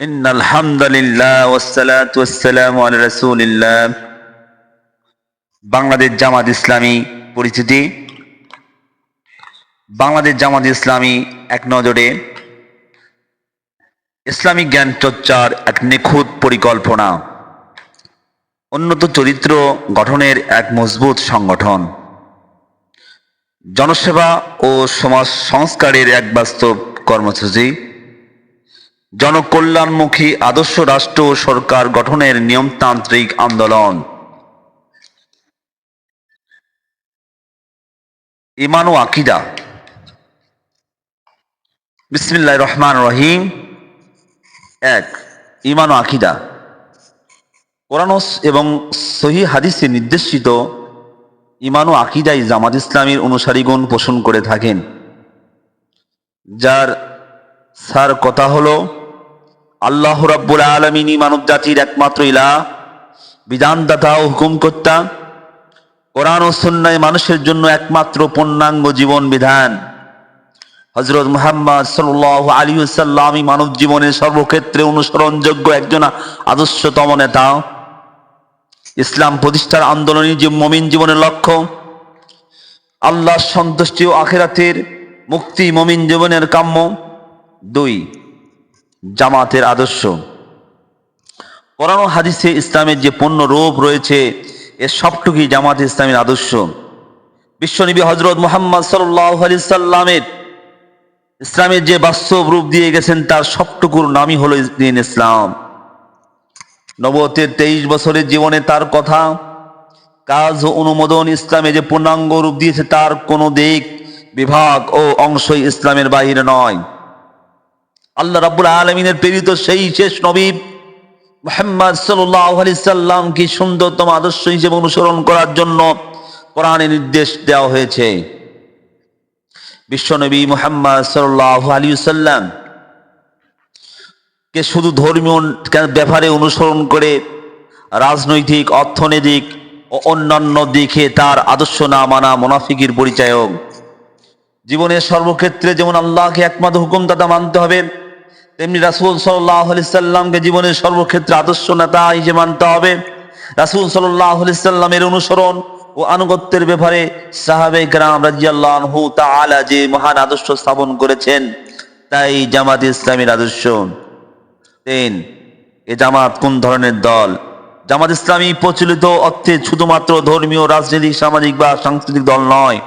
إن الحمد لله والصلاة والسلام على رسول الله বাংলাদেশ জামাত ইসলামী পরিচিতি বাংলাদেশ জামাত ইসলামী এক নজরে ইসলামিক জ্ঞান চর্চার এক নিখুঁত পরিকল্পনা উন্নত চরিত্র গঠনের এক মজবুত সংগঠন জনসেবা ও সমাজ সংস্কারের এক বাস্তব কর্মসূচি জনকল্যাণমুখী আদর্শ রাষ্ট্র সরকার গঠনের নিয়মতান্ত্রিক আন্দোলন। ইমান আকিদা। বিসমিল্লাহ রহমান রহিম। এক, ইমান আকিদা। কোরআনস এবং সহি হাদিসে নির্দেশিত ইমান আকিদাই জামাত ইসলামীর অনুসারীগণ পোষণ করে থাকেন। যার সার কথা হলো আল্লাহ রাব্বুল আলমিনী মানব জাতির একমাত্র ইলা বিধানদাতা ও হুকুমকর্তা। কোরআন ও সন্ন্যায় মানুষের জন্য একমাত্র পূর্ণাঙ্গ জীবন বিধান। হজরত মুহাম্মদ সাল্লাহ আলী সাল্লামী মানব জীবনের সর্বক্ষেত্রে অনুসরণযোগ্য একজন আদর্শতম নেতা। ইসলাম প্রতিষ্ঠার আন্দোলনই যে মমিন জীবনের লক্ষ্য। আল্লাহ সন্তুষ্টি ও আখেরাতের মুক্তি মমিন জীবনের কাম্য। দুই জামাতের আদর্শ। কোরআন হাদিসে ইসলামের যে পূর্ণ রূপ রয়েছে এর সবটুকুই জামাত ইসলামের আদর্শ। বিশ্বনবী হজরত মোহাম্মদ সাল্লাহ আলি সাল্লামের ইসলামের যে বাস্তব রূপ দিয়ে গেছেন, তার সবটুকুর নামই হলো দিন ইসলাম। নবতের তেইশ বছরের জীবনে তার কথা, কাজ ও অনুমোদন ইসলামে যে পূর্ণাঙ্গ রূপ দিয়েছে, তার কোনো দিক, বিভাগ ও অংশই ইসলামের বাহিরে নয়। আল্লাহ রাব্বুল আলমিনের প্রেরিত সেই শেষ নবী মোহাম্মদ সাল্লাহ সাল্লাম কি সুন্দরতম আদর্শ হিসেবে অনুসরণ করার জন্য কোরআনে নির্দেশ দেওয়া হয়েছে। বিশ্বনবী মোহাম্মদ সাল্লাহ আলী সাল্লাম কে শুধু ধর্মীয় ব্যাপারে অনুসরণ করে রাজনৈতিক, অর্থনৈতিক ও অন্যান্য দিকে তার আদর্শ না মানা মোনাফিকির পরিচায়ক। জীবনের সর্বক্ষেত্রে যেমন আল্লাহকে একমাত্র হুকুমদাতা মানতে হবে তেমনি রাসুল সাল্লাহ সাল্লামকে জীবনের সর্বক্ষেত্রে আদর্শ নেতা হিসেবে মানতে হবে। রাসুল সাল্লাহ সাল্লামের অনুসরণ ও আনুগত্যের ব্যাপারে সাহাবে গ্রাম রাজিয়াল্লাহু তাআলা যে মহান আদর্শ স্থাপন করেছেন, তাই জামাত ইসলামের আদর্শ। তিন, এ জামাত কোন ধরনের দল? জামাত ইসলামী প্রচলিত অর্থে শুধুমাত্র ধর্মীয়, রাজনৈতিক, সামাজিক বা সাংস্কৃতিক দল নয়।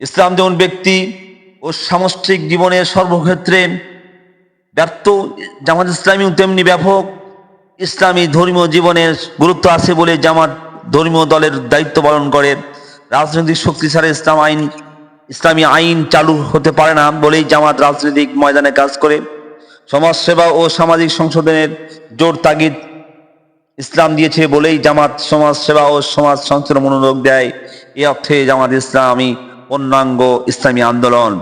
ইসলাম যেমন ব্যক্তি ও সামষ্টিক জীবনের সর্বক্ষেত্রে ব্যর্থ, জামাত ইসলামী তেমনি ব্যাপক। ইসলামী ধর্মীয় জীবনের গুরুত্ব আছে বলে জামাত ধর্মীয় দলের দায়িত্ব পালন করে। রাজনৈতিক শক্তি ছাড়া ইসলাম আইন, ইসলামী আইন চালু হতে পারে না বলেই জামাত রাজনৈতিক ময়দানে কাজ করে। সমাজসেবা ও সামাজিক সংশোধনের জোর তাগিদ ইসলাম দিয়েছে বলেই জামাত সমাজ সেবা ও সমাজ সংস্কার মনোযোগ দেয়। এ অর্থে জামাত ইসলামী পূর্ণাঙ্গ ইসলামী আন্দোলন।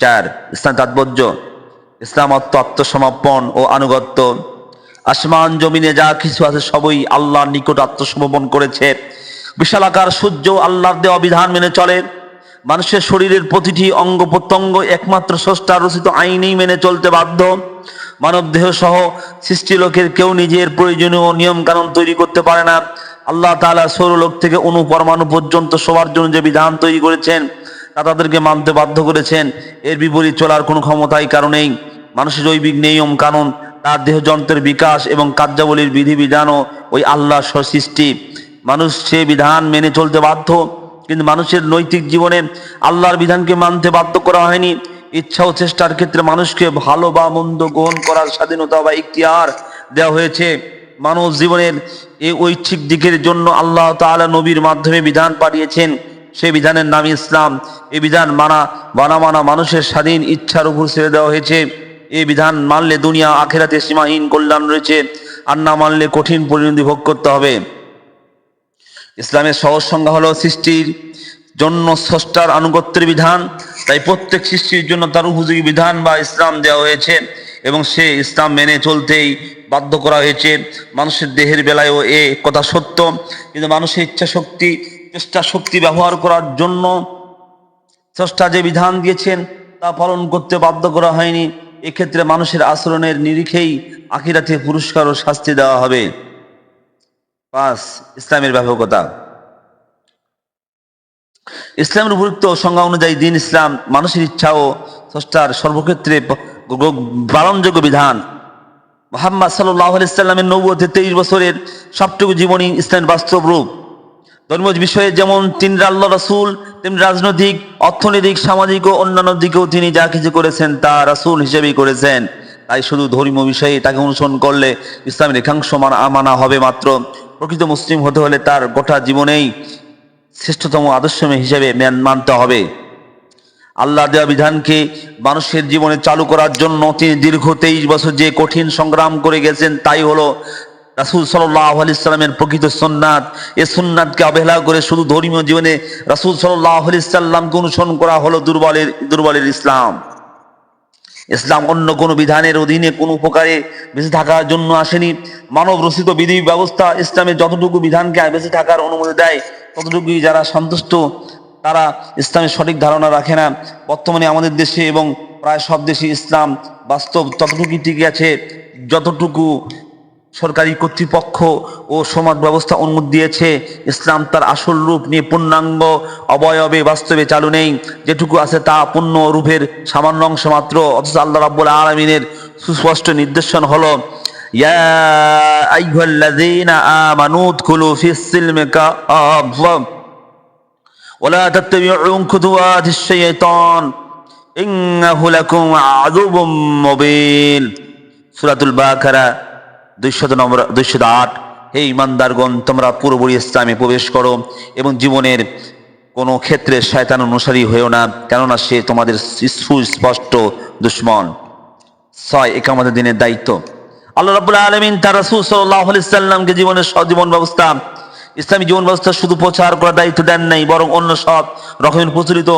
চার, ইসলাম তাৎপর্য। ইসলাম আত্মসমর্পণ ও আনুগত্য। আসমান, জমিনে যা কিছু আছে সবই আল্লাহর নিকট আত্মসমর্পণ করেছে। বিশালাকার সূর্য আল্লাহর দেওয়া বিধান মেনে চলে। মানুষের শরীরের প্রতিটি অঙ্গ প্রত্যঙ্গ একমাত্র স্রষ্টা রচিত আইনেই মেনে চলতে বাধ্য। মানব দেহ সহ সৃষ্টি লোকের কেউ নিজের প্রয়োজনীয় নিয়ম কানুন তৈরি করতে পারে না। আল্লাহ তাআলা সৌরলোক থেকে অনু পরমাণু পর্যন্ত সবার জন্য যে বিধান তৈরি করেছেন, তা তাদেরকে মানতে বাধ্য করেছেন। এর বিপরীত চলার কোনো ক্ষমতাই কারণেই মানুষের জৈবিক নিয়ম কানুন, তার দেহ যন্ত্রের বিকাশ এবং কার্যাবলীর বিধিবিধানও ওই আল্লাহ সৃষ্টি। মানুষ সে বিধান মেনে চলতে বাধ্য, কিন্তু মানুষের নৈতিক জীবনে আল্লাহর বিধানকে মানতে বাধ্য করা হয়নি। ইচ্ছা ও চেষ্টার ক্ষেত্রে মানুষকে ভালো বা মন্দ গ্রহণ করার স্বাধীনতা বা ইখতিয়ার দেওয়া হয়েছে। মানব জীবনের এই ঐচ্ছিক দিকের জন্য আল্লাহ তাআলা নবীর মাধ্যমে বিধান পাঠিয়েছেন। সেই বিধানের নাম ইসলাম। এই বিধান মানা মানা মানুষের স্বাধীন ইচ্ছার উপর ছেড়ে দেওয়া হয়েছে। এই বিধান মানলে দুনিয়া, আখেরাতে সীমাহীন কল্যাণ রয়েছে। আর না মানলে কঠিন পরিণতি ভোগ করতে হবে। ইসলামের সহজ সংজ্ঞা হলো সৃষ্টির জন্য স্রষ্টার আনুগত্যের বিধান। তাই প্রত্যেক সৃষ্টির জন্য তার উপযোগী বিধান বা ইসলাম দেওয়া হয়েছে। এবং সে ইসলাম মেনে চলতেই বাধ্য করা হয়েছে। মানুষের দেহের বেলায়ও এ কথা সত্য। কিন্তু মানুষের ইচ্ছা শক্তি চেষ্টা শক্তি ব্যবহার করার জন্য স্রষ্টা যে বিধান দিয়েছেন, তা পালন করতে বাধ্য করা হয়নি। এক্ষেত্রে মানুষের আচরণের নিরিখেই আখিরাতে পুরস্কার ও শাস্তি দেওয়া হবে। পাঁচ, ইসলামের ব্যাপকতা। ইসলামের উপযুক্ত সংজ্ঞা অনুযায়ী দিন ইসলাম মানুষের ইচ্ছা ও স্রষ্টার সর্বক্ষেত্রে পালনযোগ্য বিধান। মোহাম্মদ সাল্লাহ ইসলামের নব্বতে তেইশ বছরের সবটুকু জীবনী ইসলামের বাস্তব রূপ। ধর্মীয় বিষয়ে যেমন তিনি আল্লাহ রাসূল, তেমনি রাজনৈতিক, অর্থনৈতিক, সামাজিক ও অন্যান্য দিকেও তিনি যা কিছু করেছেন তা রাসূল হিসেবেই করেছেন। তাই শুধু ধর্মীয় বিষয়ে তাকে অনুসরণ করলে ইসলামের রেখাংশ মানা হবে মাত্র। প্রকৃত মুসলিম হতে হলে তার গোটা জীবনেই শ্রেষ্ঠতম আদর্শ হিসেবে মান- মানতে হবে। আল্লাহ দেওয়া বিধানকে মানুষের জীবনে চালু করার জন্য তিনি দীর্ঘ তেইশ বছর যে কঠিন সংগ্রাম করে গেছেন, তাই হলো রাসুল সাল্লাহ আলি সাল্লামের প্রকৃত সুন্নাত, এ সুন্নাতকে অবহেলা করে শুধু ধর্মীয় জীবনে রাসুল সাল্লাহ আলি সাল্লামকে অনুসরণ করা হলো দুর্বলের দুর্বলের ইসলাম। ইসলাম অন্য কোনো বিধানের অধীনে কোনো উপকারে বেঁচে থাকার জন্য আসেনি। মানব রচিত বিধি ব্যবস্থা ইসলামের যতটুকু বিধানকে বেঁচে থাকার অনুমতি দেয়, ততটুকুই যারা সন্তুষ্ট, তারা ইসলামের সঠিক ধারণা রাখে না। বর্তমানে আমাদের দেশে এবং প্রায় সব দেশে ইসলাম বাস্তব ততটুকুই টিকে আছে, যতটুকু সরকারি কর্তৃপক্ষ ও সমাজ ব্যবস্থা অনুমতি দিয়েছে ইসলাম তার আসল রূপ নিয়ে পূর্ণাঙ্গ অবয়বে বাস্তবে চালু নেই যেটুকু আছে তা পূর্ণ রূপের সামান্য অংশ মাত্র অথচ আল্লাহ রাব্বুল আলমিনের সুস্পষ্ট নির্দেশন হলো ইয়া আইয়ুহাল্লাযীনা আমানু উদখুলু ফিস সিলমি কাফা ولا تتبعوا خطوات الشيطان إنه لكم عدو مبين সূরাতুল বাকারা দুইশত নম্বর, দুইশত আট। হে ইমানদারগণ, তোমরা পুরোপুরি ইসলামে প্রবেশ করো এবং জীবনের কোনো ক্ষেত্রে শয়তান অনুসারী হয়েও না, কেননা সে তোমাদের সুস্পষ্ট দুশ্মন। ছয় একামতের দিনের দায়িত্ব। আল্লাহ রাবুল আলমিন তার রাসূল আলাইহি সাল্লামকে জীবনের সজীবন ব্যবস্থা, ইসলামী জীবন ব্যবস্থা শুধু প্রচার করার দায়িত্ব দেন নাই, বরং অন্য সব রকমের প্রচলিত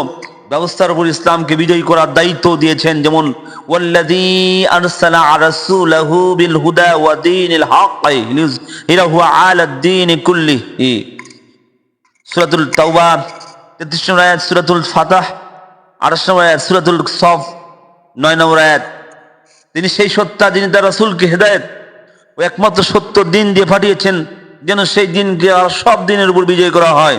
ব্যবস্থার উপর ইসলামকে বিজয়ী করার দায়িত্ব দিয়েছেন যেমন, ওয়াল্লাযী আরসালা রাসূলাহু বিল হুদা ওয়া দীনিল হক লিইয়ুযহিরাহু আলা দ্বীন কুল্লিহি সূরাতুল তাওবা 33 নম্বর আয়াত, সূরাতুল ফাতাহ 28 নম্বর আয়াত, সূরাতুল সফ 9 নম্বর আয়াত। তিনি সেই সত্তা, যিনি তার রাসূলকে হেদায়েত ও একমাত্র সত্য দিন দিয়ে পাঠিয়েছেন, যেন সেই দিনকে সব দিনের উপর বিজয় করা হয়।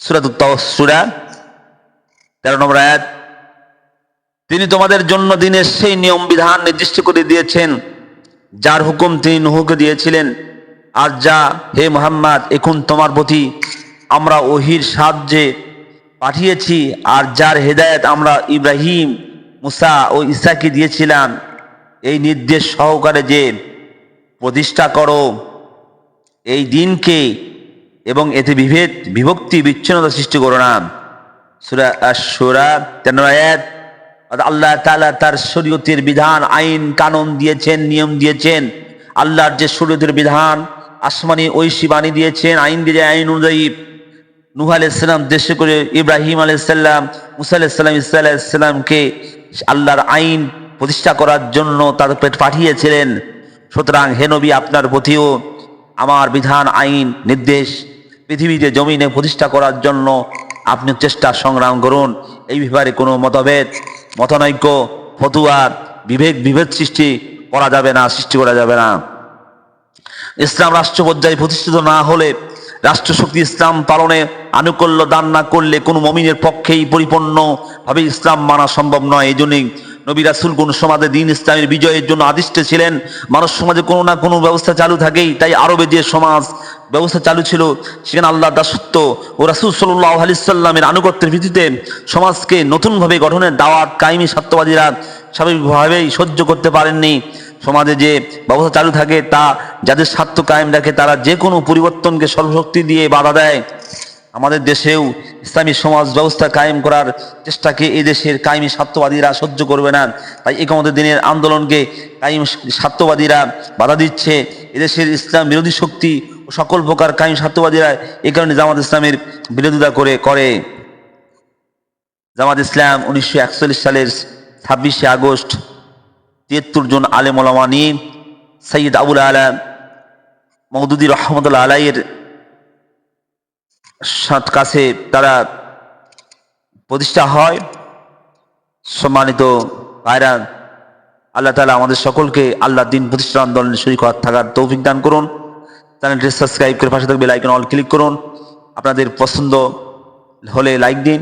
সুরাত তেরো নম্বর আয়াত। তিনি তোমাদের জন্য দিনের সেই নিয়ম বিধান নির্দিষ্ট করে দিয়েছেন, যার হুকুম তিনি নুহকে দিয়েছিলেন। আর যা, হে মোহাম্মদ, এখন তোমার প্রতি আমরা ওহির সাহায্যে পাঠিয়েছি, আর যার হেদায়ত আমরা ইব্রাহিম, মুসা ও ইসাকে দিয়েছিলাম, এই নির্দেশ সহকারে যে প্রতিষ্ঠা করো, এই দিনকে এবং এতে বিভেদ, বিভক্তি, বিচ্ছিন্নতা সৃষ্টি করো না। তেন আল্লাহ তালা তার শরীয়তের বিধান, আইন, কানুন দিয়েছেন, নিয়ম দিয়েছেন। আল্লাহর যে শরীয়তের বিধান, আসমানি ঐশী বাণী দিয়েছেন, আইন দিয়ে আইন অনুযায়ী। নুহ আলাইসাল্লাম দেশে করে ইব্রাহিম আলাইসাল্লাম মুসা আলাইসাল্লাম ইসা আলাইসাল্লামকে আল্লাহর আইন প্রতিষ্ঠা করার জন্য তাদের পেট পাঠিয়েছিলেন। সুতরাং হেনবি আপনার প্রতিও আমার বিধান, আইন, নির্দেশ, পৃথিবীতে জমিনে প্রতিষ্ঠা করার জন্য আপনি চেষ্টা সংগ্রাম করুন। এই ব্যাপারে কোনো মতভেদ, মতনৈক্য, ফতুয়ার, বিভেদ বিভেদ সৃষ্টি করা যাবে না, সৃষ্টি করা যাবে না। ইসলাম রাষ্ট্র পর্যায়ে প্রতিষ্ঠিত না হলে রাষ্ট্রশক্তি ইসলাম পালনে আনুকূল্য দান না করলে কোনো মমিনের পক্ষেই পরিপূর্ণভাবে ইসলাম মানা সম্ভব নয়। এই জন্যই নবী রাসুল কোন সমাজে দিন ইসলামের বিজয়ের জন্য আদিষ্ট ছিলেন? মানুষ সমাজে কোনো না কোনো ব্যবস্থা চালু থাকেই। তাই আরবে যে সমাজ ব্যবস্থা চালু ছিল, সেখানে আল্লাহ দাসত্ব ও রাসুল সাল্লাহ আলিয়াল্লামের আনুগত্যের ভিত্তিতে সমাজকে নতুনভাবে গঠনের দাওয়াত কায়েমি সত্যবাদীরা স্বাভাবিকভাবেই সহ্য করতে পারেননি। সমাজে যে ব্যবস্থা চালু থাকে তা যাদের স্বার্থ কায়েম রাখে, তারা যে কোনো পরিবর্তনকে সর্বশক্তি দিয়ে বাধা দেয়। আমাদের দেশেও ইসলামী সমাজ ব্যবস্থা কায়েম করার চেষ্টাকে দেশের কায়েমি স্বার্থবাদীরা সহ্য করবে না। তাই একামতের দিনের আন্দোলনকে কায়েম স্বার্থবাদীরা বাধা দিচ্ছে। এদেশের ইসলাম বিরোধী শক্তি ও সকল প্রকার কায়েম স্বার্থবাদীরা এই কারণে জামাত ইসলামের বিরোধিতা করে করে। জামাত ইসলাম উনিশশো একচল্লিশ সালের ছাব্বিশে আগস্ট তিয়াত্তর জন আলেম ওলামা নিয়ে সৈয়দ আবুল আলম মৌদুদি রহমতুল্লাহ আলাইয়ের সাথ কাছে তারা প্রতিষ্ঠা হয়। সম্মানিত ভাইরা, আল্লাহ তালা আমাদের সকলকে আল্লাহ দিন প্রতিষ্ঠা আন্দোলনে শরীর থাকার তৌফিক দান করুন। চ্যানেলটি সাবস্ক্রাইব করে পাশে থাকবে লাইকন অল ক্লিক করুন। আপনাদের পছন্দ হলে লাইক দিন।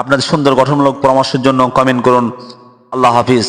আপনাদের সুন্দর গঠনমূলক পরামর্শের জন্য কমেন্ট করুন। আল্লাহ হাফিজ।